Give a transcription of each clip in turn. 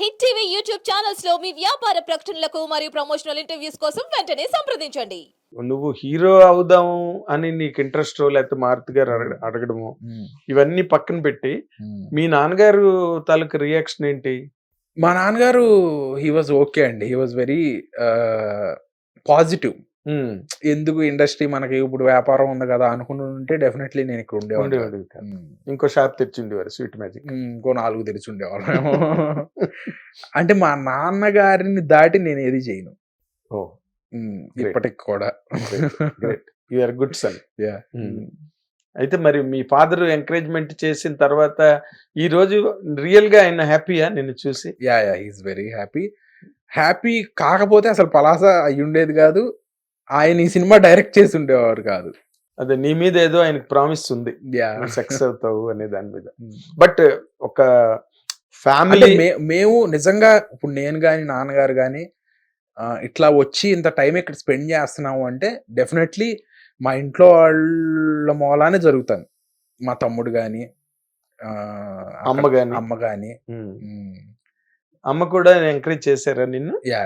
Hit TV YouTube ఛానల్స్లో మీ వ్యాపార ప్రకటనలకు మరియు ప్రమోషనల్ ఇంటర్వ్యూస్ కోసం వెంటనే సంప్రదించండి. నువ్వు హీరో అవుదాము అని నీకు ఇంట్రెస్ట్ లేకపోతే మారుతి గారు అడగ- అడగడము? ఇవన్నీ పక్కన పెట్టి మీ నాన్నగారు తాలూకు రియాక్షన్ ఏంటి? మా నాన్నగారు హీ వాజ్ ఓకే అండి. హీ వాజ్ వెరీ పాజిటివ్ ఎందుకు ఇండస్ట్రీ మనకి ఇప్పుడు వ్యాపారం ఉంది కదా అనుకుని ఉంటే డెఫినెట్లీ నేను ఇక్కడ ఉండేవాడిని. కాదు. ఇంకో షాప్ తెచ్చిండేవారు స్వీట్ మ్యాజిక్. ఇంకో నాలుగు తెరిచి ఉండేవాళ్ళం అంటే మా నాన్నగారిని దాటి నేను ఏది చేయను. ఓ. Great. ఇప్పటికి కూడా. Great you're good son Yeah. అయితే మరి మీ ఫాదర్ ఎంకరేజ్మెంట్ చేసిన తర్వాత ఈ రోజు రియల్గా ఆయన హ్యాపీయా నిన్ను చూసి? Yeah yeah is very happy happy కాకపోతే అసలు పలాస అయి ఉండేది కాదు. ఆయన ఈ సినిమా డైరెక్ట్ చేసి ఉండేవారు కాదు. అదే నీ మీద ఏదో ఆయనకు ప్రామిస్ ఉంది. సక్సెస్ అవుతావు అనే దాని మీద. బట్ ఒక ఫ్యామిలీ మేము నిజంగా ఇప్పుడు నేను కానీ నాన్నగారు కానీ ఇట్లా వచ్చి ఇంత టైం ఇక్కడ స్పెండ్ చేస్తున్నాము అంటే డెఫినెట్లీ మా ఇంట్లో వాళ్ళ మూలానే జరుగుతాను. మా తమ్ముడు కానీ అమ్మ గాని. అమ్మ కానీ అమ్మ కూడా ఎంకరేజ్ చేశారా నిన్ను? యా?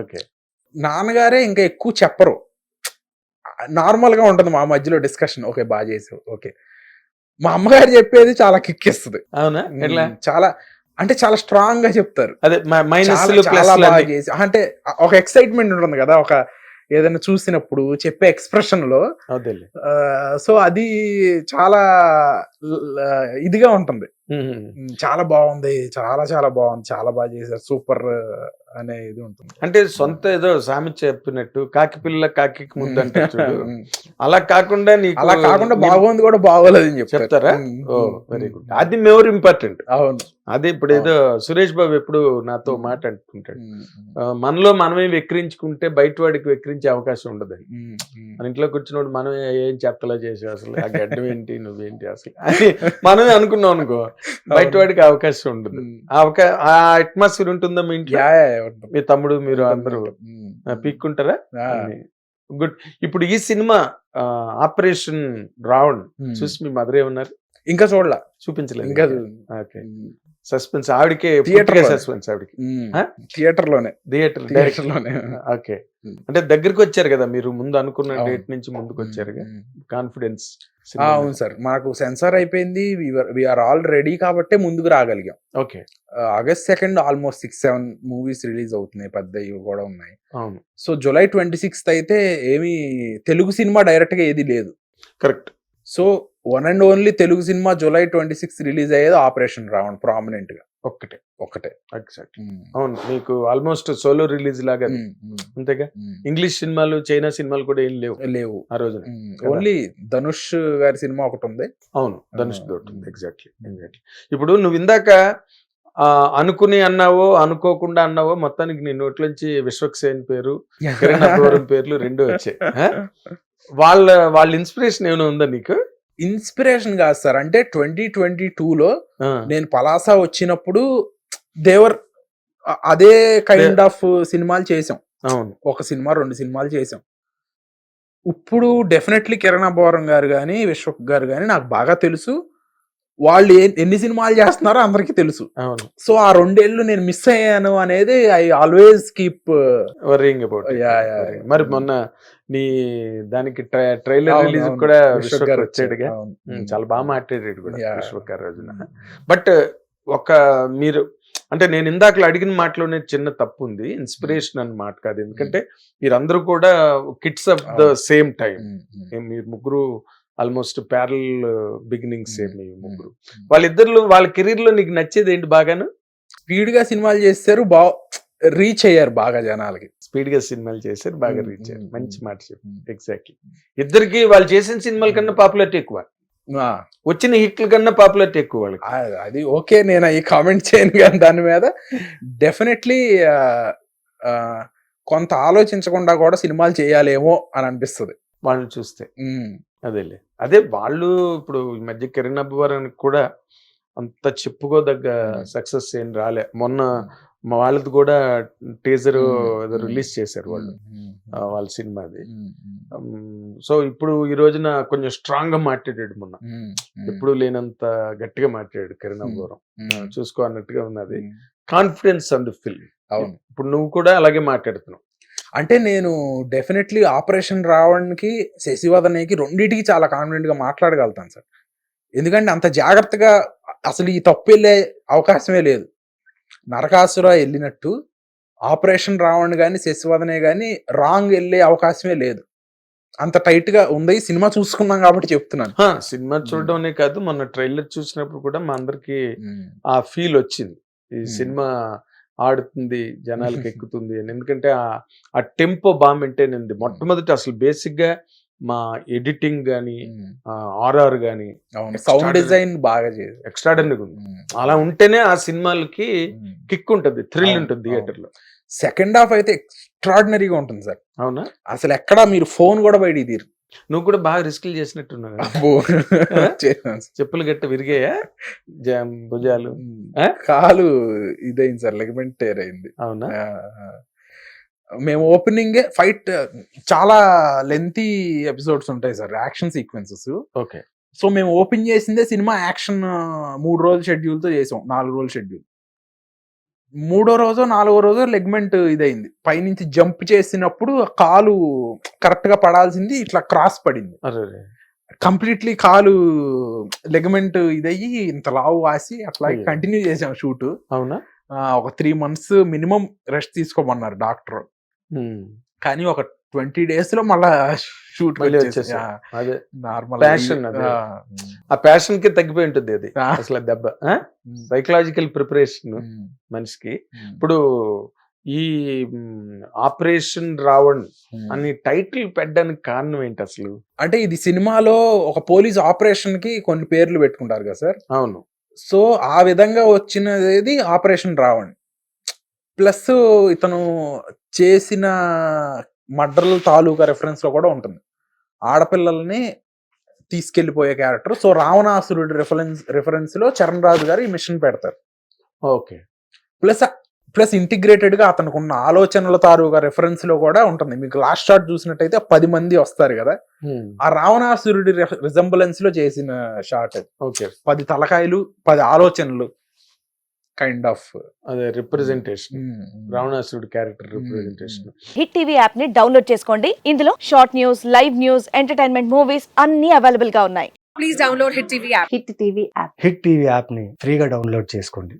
ఓకే. నాన్నగారే ఇంకా ఎక్కువ చెప్పరు. నార్మల్గా ఉంటుంది మా మధ్యలో డిస్కషన్. ఓకే బాగా చేసావు. ఓకే. మా అమ్మగారు చెప్పేది చాలా కిక్కిస్తుంది. అవునా? ఎట్లా? చాలా అంటే చాలా స్ట్రాంగ్గా చెప్తారు. అదే మైనస్ అంటే ఒక ఎక్సైట్మెంట్ ఉంటుంది కదా ఒక ఏదైనా చూసినప్పుడు చెప్పే ఎక్స్ప్రెషన్లో సో అది చాలా ఇదిగా ఉంటుంది. చాలా బాగుంది. చాలా చాలా బాగుంది. చాలా బాగా చేశారు. సూపర్ అనే ఇది ఉంటుంది. అంటే సొంత ఏదో సామెత చెప్పినట్టు కాకి పిల్ల కాకి ముద్దు అంటే. అలా కాకుండా నీకు అలా కాకుండా బాగుంది కూడా బాగోలేదు అని చెప్తారు. Very good. అది మోర్ ఇంపార్టెంట్ అవును. అదే ఇప్పుడు ఏదో సురేష్ బాబు ఎప్పుడు నాతో మాట అంటుంటాడు. మనలో మనమే వెక్కిరించుకుంటే బయట వాడికి వెక్కిరించే అవకాశం ఉండదు. మన ఇంట్లో కూర్చున్నప్పుడు మనం ఏం చెత్తలా చేసావు అసలు? ఆ గడ్డం ఏంటి? నువ్వేంటి అసలు? అని మనమే అనుకున్నాం అనుకో బయట వాడికి అవకాశం ఉండదు. ఆ అట్మాస్ఫియర్ ఉంటుందా మీ ఇంట్లో. మీ తమ్ముడు మీరు అందరూ పీక్కుంటారా? గుడ్. ఇప్పుడు ఈ సినిమా ఆపరేషన్ రావణ్ ఉమ్. చూసి మీ మదర్ ఏమన్నారు ఇంకా చూడలా. చూపించలేదు. ఇంకా ఓకే. సస్పెన్స్ ఆవిడకే లో. సస్పెన్స్ ఆవిడకి? థియేటర్లోనే థియేటర్ థియేటర్లోనే ఓకే. అంటే దగ్గరికి వచ్చారు కదా మీరు ముందు అనుకున్న. డేట్ నుంచి ముందుకు వచ్చారు. కాన్ఫిడెన్స్ అవును సార్. మాకు సెన్సార్ అయిపోయింది. వీఆర్ ఆల్ రెడీ కాబట్టే ముందుకు రాగలిగాం. Okay. August second almost six seven movies release అవుతున్నాయి. పెద్ద ఇవి కూడా ఉన్నాయి. అవును. సో జూలై ట్వంటీ సిక్స్త్ అయితే ఏమీ తెలుగు సినిమా డైరెక్ట్గా ఏది లేదు. Correct so one and only Telugu cinema July twenty sixth release అయ్యేది ఆపరేషన్ రావణ్ ప్రామినెంట్గా. ఒక్కటే. ఒకటే ఎగ్జాక్ట్ అవును మీకు ఆల్మోస్ట్ సోలో రిలీజ్ లాగా అంతేగా. ఇంగ్లీష్ సినిమాలు చైనా సినిమాలు కూడా ఏం లేవు. లేవు. ఆ రోజున. ఓన్లీ ధనుష్ గారి సినిమా ఒకటి ఉంది. అవును ధనుష్ దొరుకుతుంది ఉమ్. ఎగ్జాక్ట్లీ ఎగ్జాక్ట్లీ ఇప్పుడు నువ్వు ఇందాక అనుకుని అన్నావో అనుకోకుండా అన్నావో మొత్తానికి నీ నోట్లోంచి విశ్వక్సేన్ పేరు కిరణ్ పేర్లు రెండు వచ్చాయి? వాళ్ళ వాళ్ళ ఇన్స్పిరేషన్ ఏమైనా ఉందా నీకు? ఇన్స్పిరేషన్ కాదు సార్ అంటే ట్వంటీ ట్వంటీ లో ఆ, నేను పలాస వచ్చినప్పుడు దేవర్ అదే కైండ్ ఆఫ్ సినిమాలు చేసాం అవును. ఒక సినిమా రెండు సినిమాలు చేసాం ఇప్పుడు డెఫినెట్లీ కిరణ్ అబ్బవరం గారు కానీ విశ్వక్ గారు కానీ నాకు బాగా తెలుసు. వాళ్ళు ఎన్ని సినిమాలు చేస్తున్నారో అందరికీ తెలుసు. సో ఆ రెండేళ్ళు నేను మిస్ అయ్యాను అనేది I always keep worrying about. మరి మొన్న నీ దానికి ట్రైలర్ రిలీజ్ కూడా విశ్వక్ గారు వచ్చాడుగా. చాలా బాగా మాట్లాడాడు కూడా Yeah. విశ్వక్ గారు రోజున. బట్ ఒక మీరు అంటే నేను ఇందాకలు అడిగిన మాటలోనే చిన్న తప్పు ఉంది. ఇన్స్పిరేషన్ అన్న మాట కాదు. ఎందుకంటే మీరందరూ కూడా kids of the. Same time. మీరు ముగ్గురు ఆల్మోస్ట్ ప్యారల్ బిగినింగ్స్ Mm. మీ ముగ్గురు. వాళ్ళిద్దరు వాళ్ళ కెరీర్లో నీకు నచ్చేది ఏంటి బాగాను? స్పీడ్గా సినిమాలు చేస్తారు బా రీచ్ అయ్యారు బాగా జనాలకి. స్పీడ్గా సినిమాలు చేశారు బాగా రీచ్ అయ్యారు. మంచి. మాట చెప్పు. ఎగ్జాక్ట్లీ ఇద్దరికి వాళ్ళు చేసిన సినిమాల కన్నా పాపులారిటీ ఎక్కువ. వచ్చిన హిట్ల కన్నా పాపులారిటీ ఎక్కువ వాళ్ళకి. అది ఓకే నేను ఈ కామెంట్ చేయను కానీ దాని మీద. డెఫినెట్లీ కొంత ఆలోచించకుండా కూడా సినిమాలు చేయాలేమో అని అనిపిస్తుంది. వాళ్ళని చూస్తే. అదేలే. అదే వాళ్ళు ఇప్పుడు ఈ మధ్య కిరణ్ అబ్బవరానికి కూడా అంత చెప్పుకోదగ్గ. సక్సెస్ ఏం రాలే. మొన్న మా వాళ్ళది కూడా టీజర్ ఏదో. రిలీజ్ చేశారు వాళ్ళు. వాళ్ళ సినిమాది. సో ఇప్పుడు ఈ రోజున కొంచెం స్ట్రాంగ్గా మాట్లాడాడు మొన్న. ఎప్పుడు లేనంత గట్టిగా మాట్లాడాడు కిరణ్. అబ్బవరం. చూసుకో అన్నట్టుగా ఉన్నది. కాన్ఫిడెన్స్ ది ఫిల్మ్ అవును. ఇప్పుడు నువ్వు కూడా అలాగే మాట్లాడుతున్నావు. అంటే నేను డెఫినెట్లీ ఆపరేషన్ రావడానికి శశివదనకి రెండింటికి చాలా కాన్ఫిడెంట్గా మాట్లాడగలుగుతాను సార్. ఎందుకంటే అంత జాగ్రత్తగా అసలు ఈ తప్పు వెళ్ళే అవకాశమే లేదు. నరకాసుర వెళ్ళినట్టు ఆపరేషన్ రావణ్ కానీ శశివదనే కానీ రాంగ్ వెళ్ళే అవకాశమే లేదు. అంత టైట్గా ఉంది. సినిమా చూసుకున్నాం కాబట్టి చెప్తున్నాను. సినిమా చూడడమే కాదు మొన్న ట్రైలర్ చూసినప్పుడు కూడా మా అందరికి ఆ ఫీల్ వచ్చింది. ఈ. సినిమా ఆడుతుంది జనాలకు ఎక్కుతుంది అని. ఎందుకంటే ఆ- ఆ టెంపో బాగా మెయింటైన్ ఉంది మొట్టమొదటి అసలు బేసిక్గా మా ఎడిటింగ్ గానీ ఆర్ఆర్ గానీ అవును సౌండ్. డిజైన్ బాగా ఎక్స్ట్రాడనరీగా ఉంది. అలా ఉంటేనే ఆ సినిమాలకి కిక్ ఉంటుంది థ్రిల్ ఉంటుంది థియేటర్లో సెకండ్ హాఫ్ అయితే ఎక్స్ట్రాడినరీగా ఉంటుంది సార్. అవునా? అసలు ఎక్కడ మీరు ఫోన్ కూడా బయట తీరు. నువ్వు కూడా బాగా రిస్క్లు చేసినట్టున్నావు. చెప్పులు గట్ట విరిగాయా? భుజాలు? కాలు ఇదైంది సార్ లెగమెంట్ టేర్ అయింది. అవునా. మేము ఓపెనింగ్ ఫైట్ చాలా లెంతీ ఎపిసోడ్స్ ఉంటాయి sir action sequences okay. So మేము ఓపెన్ చేసిందే సినిమా యాక్షన్ మూడు రోజుల షెడ్యూల్తో చేసాం నాలుగు రోజుల షెడ్యూల్ మూడో రోజు నాలుగో రోజు లెగ్మెంట్ ఇదైంది. పైనుంచి జంప్ చేసినప్పుడు కాలు కరెక్ట్గా పడాల్సింది ఇట్లా క్రాస్ పడింది. కంప్లీట్లీ కాలు లెగమెంట్ ఇదయ్యి ఇంత లావు వాసి అట్లా. కంటిన్యూ చేసాం షూట్ అవునా? ఒక త్రీ మంత్స్ మినిమం రెస్ట్ తీసుకోమన్నారు డాక్టర్. కానీ ఒక ట్వంటీ డేస్లో మళ్ళా షూట్ అదే. నార్మల్ అది. ఆ ప్యాషన్కి తగ్గిపోయి ఉంటుంది అది. అసలు దెబ్బ. సైకలాజికల్ ప్రిపరేషన్ మనిషికి. ఇప్పుడు ఈ ఆపరేషన్ రావణ్ అని టైటిల్ పెట్టడానికి కారణం ఏంటి అసలు? అంటే ఇది సినిమాలో ఒక పోలీస్ ఆపరేషన్కి కొన్ని పేర్లు పెట్టుకుంటారు కదా సార్? అవును. సో ఆ విధంగా వచ్చినది ఆపరేషన్ రావణ్ ప్లస్ ఇతను చేసిన మర్డర్ల తాలూకా రెఫరెన్స్లో కూడా ఉంటుంది. ఆడపిల్లల్ని తీసుకెళ్ళిపోయే క్యారెక్టర్ సో రావణాసురుడి రెఫరెన్స్ రెఫరెన్స్లో చరణ్ రాజు గారు ఈ మిషన్ పెడతారు. ఓకే. ప్లస్ ప్లస్ ఇంటిగ్రేటెడ్గా అతనికి ఉన్న ఆలోచనల తాలూకా రెఫరెన్స్లో కూడా ఉంటుంది. మీకు లాస్ట్ షాట్ చూసినట్టయితే పది మంది వస్తారు కదా. ఆ రావణాసురుడి రిజంబులెన్స్లో చేసిన షాట్ అది. ఓకే. పది తలకాయలు పది ఆలోచనలు. కైండ్ ఆఫ్ అదే రిప్రజెంటేషన్ రావణాసురుడు క్యారెక్టర్ రిప్రజెంటేషన్ హిట్ టీవీ యాప్ని డౌన్లోడ్ చేసుకోండి. ఇందులో short news live news entertainment movies అన్ని అవైలబుల్గా ఉన్నాయి. Please download Hit TV app. Hit TV app Hit TV యాప్ని ఫ్రీగా డౌన్లోడ్ చేసుకోండి.